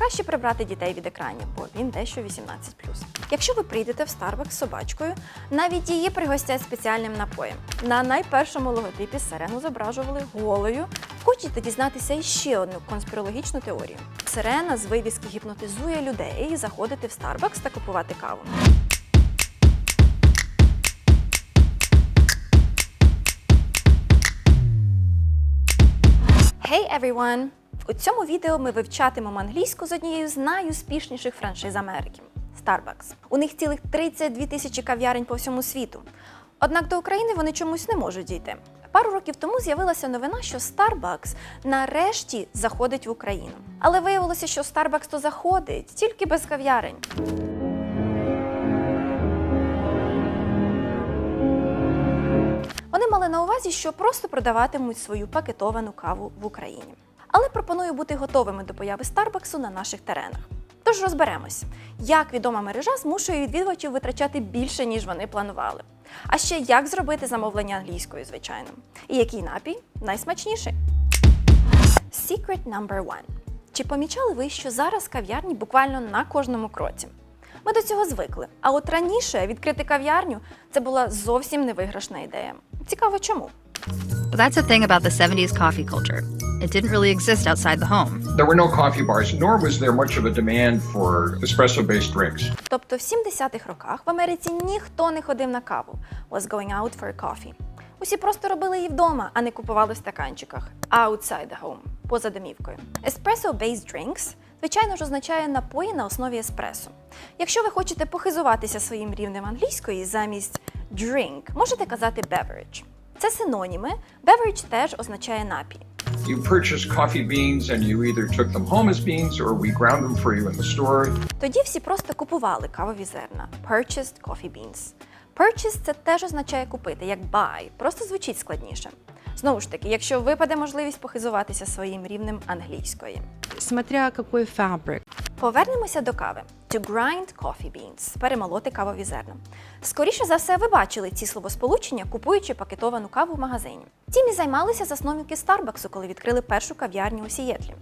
краще прибрати дітей від екранів, бо він дещо 18+. Якщо ви прийдете в Starbucks з собачкою, навіть її пригостять спеціальним напоєм. На найпершому логотипі сирену зображували голою. Хочете дізнатися іще одну конспірологічну теорію? Сирена з вивіски гіпнотизує людей заходити в Starbucks та купувати каву. Hey everyone! У цьому відео ми вивчатимемо англійську з однією з найуспішніших франшиз Америки Starbucks. У них цілих 32 тисячі кав'ярень по всьому світу. Однак до України вони чомусь не можуть дійти. Пару років тому з'явилася новина, що Starbucks нарешті заходить в Україну. Але виявилося, що Starbucks то заходить тільки без кав'ярень. Вони мали на увазі, що просто продаватимуть свою пакетовану каву в Україні. Але пропоную бути готовими до появи Старбаксу на наших теренах. Тож розберемось, як відома мережа змушує відвідувачів витрачати більше, ніж вони планували. А ще як зробити замовлення англійською, звичайно. І який напій найсмачніший. Secret number one. Чи помічали ви, що зараз кав'ярні буквально на кожному кроці? Ми до цього звикли. А от раніше відкрити кав'ярню це була зовсім невиграшна ідея. Цікаво, чому? But that's the thing about the 70s coffee culture. It didn't really exist outside the home. There were no coffee bars, nor was there much of a demand for espresso based drinks. Тобто в 70-х роках в Америці ніхто не ходив на каву. Was going out for a coffee. Усі просто робили її вдома, а не купували в стаканчиках. Outside the home, поза домівкою. Espresso-based drinks, звичайно ж, означає напої на основі еспресо. Якщо ви хочете похизуватися своїм рівнем англійської замість drink, можете казати beverage. Це синоніми. Beverage теж означає напій. You purchased coffee beans and you either took them home as beans or we ground them for you in the store. Тоді всі просто купували кавові зерна. Purchased coffee beans. Purchase – це теж означає купити, як buy, просто звучить складніше. Знову ж таки, якщо випаде можливість похизуватися своїм рівнем англійської. Смотря какой фабрик. Повернемося до кави. To grind coffee beans – перемолоти кавові зерна. Скоріше за все, ви бачили ці словосполучення, купуючи пакетовану каву в магазині. Цим і займалися засновники Старбаксу, коли відкрили першу кав'ярню у Сієтлі.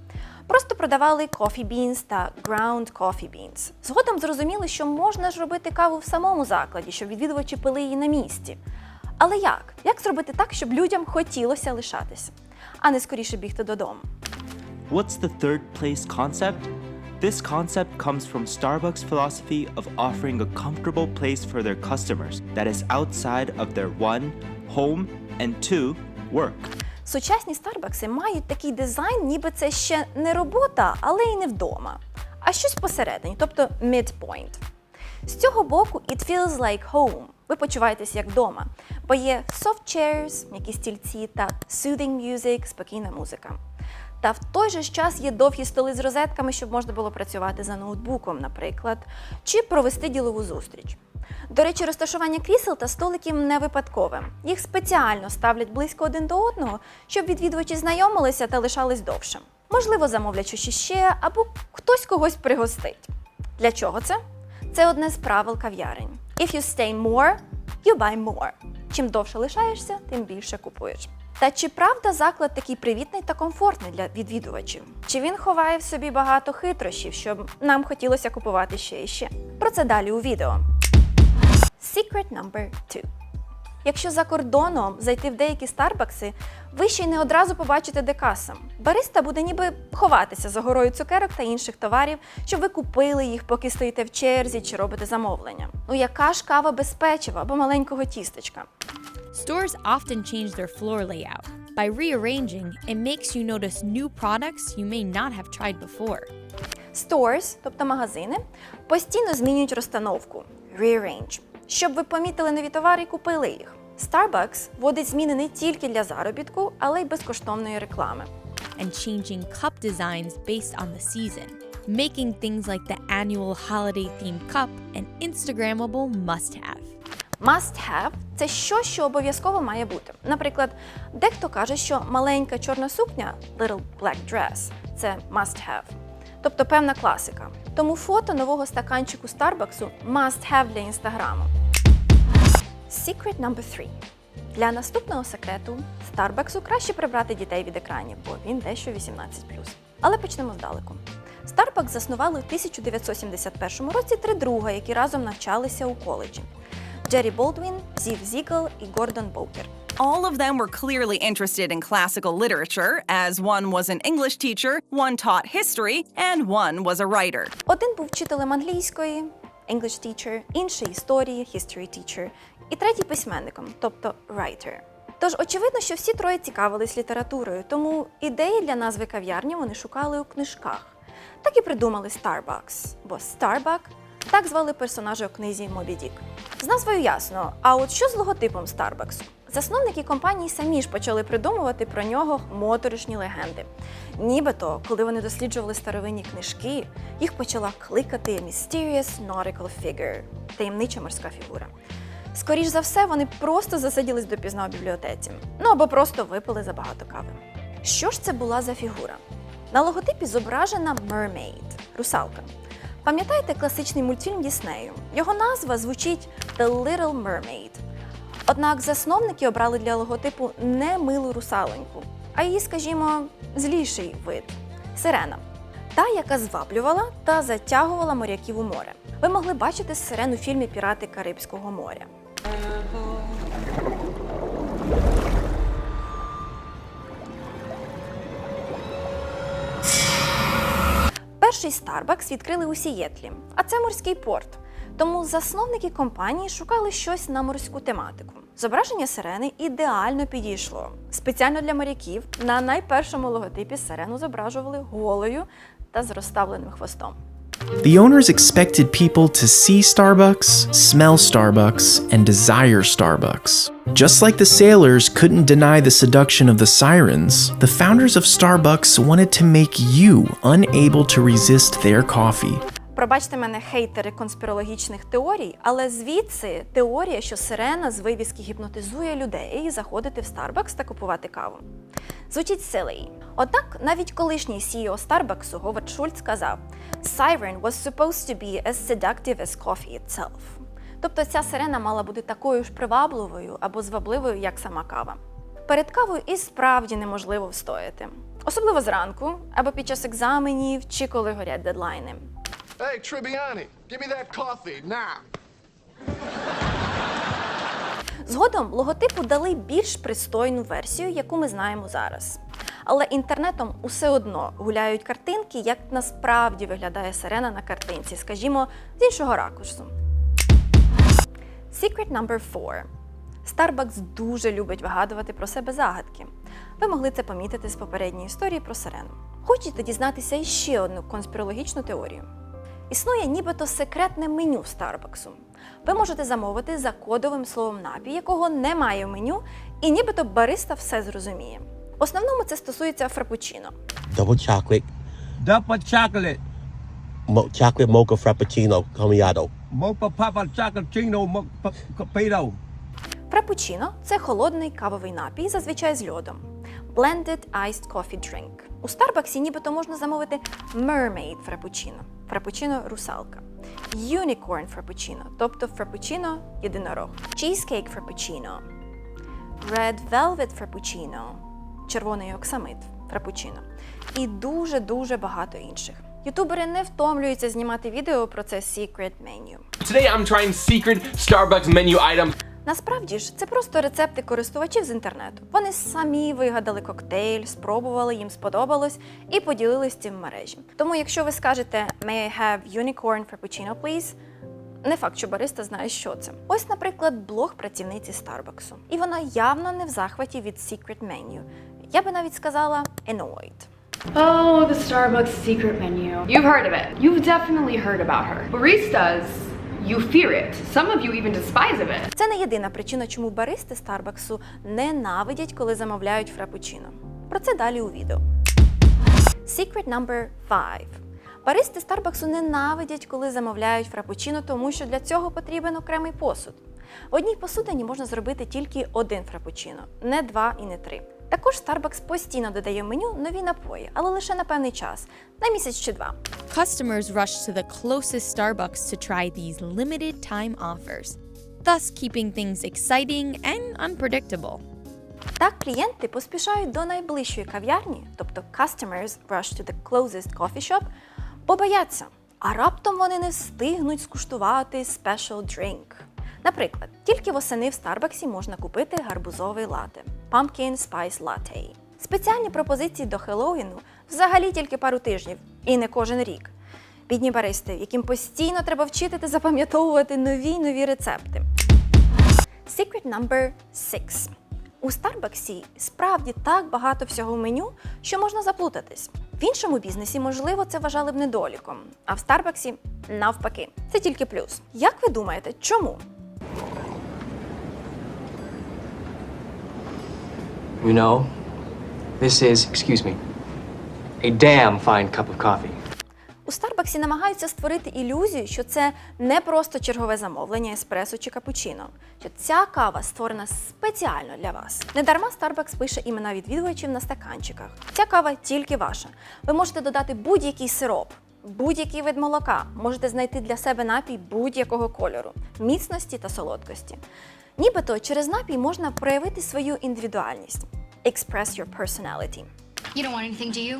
Просто продавали coffee beans та ground coffee beans. Згодом зрозуміли, що можна ж робити каву в самому закладі, щоб відвідувачі пили її на місці. Але як? Як зробити так, щоб людям хотілося лишатися, а не скоріше бігти додому? What's the third place concept? This concept comes from Starbucks' philosophy of offering a comfortable place for their customers that is outside of their one, home, and two, work. Сучасні Старбакси мають такий дизайн, ніби це ще не робота, але й не вдома, а щось посередині, тобто midpoint. З цього боку it feels like home. Ви почуваєтесь як вдома, бо є soft chairs, м'які стільці та soothing music, спокійна музика. Та в той же час є довгі столи з розетками, щоб можна було працювати за ноутбуком, наприклад, чи провести ділову зустріч. До речі, розташування крісел та столиків не випадкове. Їх спеціально ставлять близько один до одного, щоб відвідувачі знайомилися та лишались довше. Можливо, замовлять щось ще, або хтось когось пригостить. Для чого це? Це одне з правил кав'ярень. If you stay more, you buy more. Чим довше лишаєшся, тим більше купуєш. Та чи правда заклад такий привітний та комфортний для відвідувачів? Чи він ховає в собі багато хитрощів, щоб нам хотілося купувати ще і ще? Про це далі у відео. Secret number two. Якщо за кордоном зайти в деякі старбакси, ви ще й не одразу побачите де каса. Бариста буде ніби ховатися за горою цукерок та інших товарів, щоб ви купили їх, поки стоїте в черзі чи робите замовлення. Ну яка ж кава без печива або маленького тістечка? Stores often change their floor layout. By rearranging, it makes you notice new products you may not have tried before. Stores, тобто магазини, постійно змінюють розстановку rearrange, щоб ви помітили нові товари і купили їх. Starbucks вводить зміни не тільки для заробітку, але й безкоштовної реклами. and changing cup designs based on the season, making things like the annual holiday themed cup an Instagrammable must have. Must have – це що, що обов'язково має бути. Наприклад, дехто каже, що маленька чорна сукня little black dress – це must have. Тобто певна класика. Тому фото нового стаканчику Старбаксу must have для інстаграму. Secret number three. Для наступного секрету Старбаксу краще прибрати дітей від екранів, бо він дещо 18+. Але почнемо здалеку. Starbucks заснували в 1971 році три друга, які разом навчалися у коледжі: Джері Болдвін, Зів Зігл і Гордон Боукер. All of them were clearly interested in classical literature, as one was an English teacher, one taught history, and one was a writer. Один був вчителем англійської, English teacher, інший історії, history teacher, і третій письменником, тобто writer. Тож очевидно, що всі троє цікавились літературою, тому ідеї для назви кав'ярні вони шукали у книжках. Так і придумали Starbucks, бо Starbuck так звали персонажа у книзі Мобі Дік. З назвою ясно. А от що з логотипом Starbucks? Засновники компанії самі ж почали придумувати про нього моторошні легенди. Нібито, коли вони досліджували старовинні книжки, їх почала кликати Mysterious Nautical Figure таємнича морська фігура. Скоріш за все, вони просто засиділись допізна у бібліотеці, ну або просто випили забагато кави. Що ж це була за фігура? На логотипі зображена Mermaid – русалка. Пам'ятаєте класичний мультфільм Діснею? Його назва звучить The Little Mermaid. Однак засновники обрали для логотипу не милу русалоньку, а її, скажімо, зліший вид сирена. Та, яка зваблювала та затягувала моряків у море. Ви могли бачити сирен у фільмі Пірати Карибського моря. Перший Starbucks відкрили у Сієтлі, а це морський порт. Тому засновники компанії шукали щось на морську тематику. Зображення сирени ідеально підійшло. Спеціально для моряків на найпершому логотипі сирену зображували голою та з розставленим хвостом. The owners expected people to see Starbucks, smell Starbucks, and desire Starbucks. Just like the sailors couldn't deny the seduction of the sirens, the founders of Starbucks wanted to make you unable to resist their coffee. Пробачте мене хейтери конспірологічних теорій, але звідси теорія, що сирена з вивіски гіпнотизує людей заходити в Starbucks та купувати каву. Звучить silly. Однак навіть колишній CEO Starbucks Говард Шульц сказав: Siren was supposed to be as seductive as coffee itself. Тобто ця сирена мала бути такою ж привабливою або звабливою, як сама кава. Перед кавою і справді неможливо встояти, особливо зранку або під час екзаменів чи коли горять дедлайни. Hey, Tribbiani, give me that coffee now. Згодом логотипу дали більш пристойну версію, яку ми знаємо зараз. Але інтернетом усе одно гуляють картинки, як насправді виглядає сирена на картинці, скажімо, з іншого ракурсу. Secret number 4. Starbucks дуже любить вигадувати про себе загадки. Ви могли це помітити з попередньої історії про сирену. Хочете дізнатися іще одну конспірологічну теорію? Існує нібито секретне меню Старбаксу. Ви можете замовити за кодовим словом напій, якого немає в меню, і нібито бариста все зрозуміє. В основному це стосується фрапучино. double chocolate, Double chocolate, mo- chocolate mocha frappuccino macchiato. mocha papa chocolate mocha capito. Фрапучино це холодний кавовий напій, зазвичай з льодом. Blended Iced Coffee Drink. У Старбаксі нібито можна замовити Mermaid Frappuccino, фрапучино русалка. Unicorn Frappuccino, тобто фрапучино єдинорог. Cheesecake Frappuccino. Red Velvet Frappuccino, червоний оксамит Frappuccino. І дуже-дуже багато інших. Ютубери не втомлюються знімати відео про це Secret Menu. Today I'm trying secret Starbucks menu items. Насправді ж це просто рецепти користувачів з інтернету. Вони самі вигадали коктейль, спробували, їм сподобалось і поділились цим мережі. Тому, якщо ви скажете «May I have unicorn frappuccino, please?» Не факт, що бариста знає, що це. Ось, наприклад, блог працівниці Старбаксу. І вона явно не в захваті від Secret Menu. Я би навіть сказала annoyed. Oh, the Starbucks secret menu. You've heard of it. You've definitely heard about her. Baristas, you fear it. Some of you even despise it. Це не єдина причина, чому баристи Старбаксу ненавидять, коли замовляють фрапучино. Про це далі у відео. Secret number 5. Баристи Старбаксу ненавидять, коли замовляють фрапучино, тому що для цього потрібен окремий посуд. В одній посудині можна зробити тільки один фрапучино, не два і не три. Також Starbucks постійно додає в меню нові напої, але лише на певний час, на місяць чи два. Customers rush to the closest Starbucks to try these limited time offers, thus keeping things exciting and unpredictable. Так клієнти поспішають до найближчої кав'ярні, тобто customers rush to the closest coffee shop, бо бояться. А раптом вони не встигнуть скуштувати special drink. Наприклад, тільки восени в Старбаксі можна купити гарбузовий лате Pumpkin Spice Latte. Спеціальні пропозиції до Хеллоуіну взагалі тільки пару тижнів, і не кожен рік. Бідні баристи, яким постійно треба вчити та запам'ятовувати нові й нові рецепти. Secret number 6. У Старбаксі справді так багато всього в меню, що можна заплутатись. В іншому бізнесі, можливо, це вважали б недоліком, а в Старбаксі навпаки. Це тільки плюс. Як ви думаєте, чому? You know, this is, excuse me, a damn fine cup of coffee. У Старбаксі намагаються створити ілюзію, що це не просто чергове замовлення еспресо чи капучино, що ця кава створена спеціально для вас. Недарма Starbucks пише імена відвідувачів на стаканчиках. Ця кава тільки ваша. Ви можете додати будь-який сироп, будь-який вид молока, можете знайти для себе напій будь-якого кольору, міцності та солодкості. Нібито через напій можна проявити свою індивідуальність. Express your personality. You don't want anything, do you?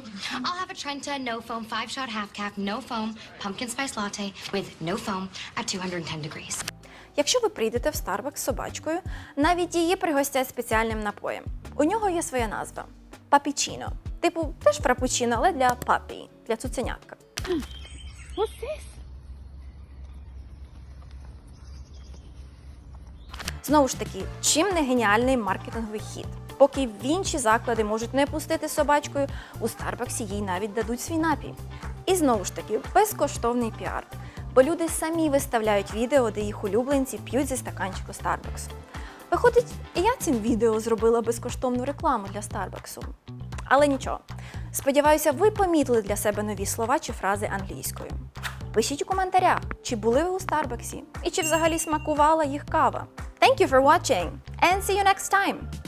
I'll have a Trenta no foam five shot half cap, no foam, pumpkin spice latte with no foam at 210 degrees. Якщо ви прийдете в Starbucks з собачкою, навіть її пригостять спеціальним напоєм. У нього є своя назва папічіно. Типу, теж фрапучино, але для папі, для цуценятка. What's this? Знову ж таки, чим не геніальний маркетинговий хід? Поки в інші заклади можуть не пустити собачкою, у Старбаксі їй навіть дадуть свій напій. І знову ж таки, безкоштовний піар. Бо люди самі виставляють відео, де їх улюбленці п'ють зі стаканчику Старбаксу. Виходить, і я цим відео зробила безкоштовну рекламу для Старбаксу. Але нічого. Сподіваюся, ви помітили для себе нові слова чи фрази англійською. Пишіть у коментарях, чи були ви у Старбаксі і чи взагалі смакувала їх кава. Thank you for watching and see you next time!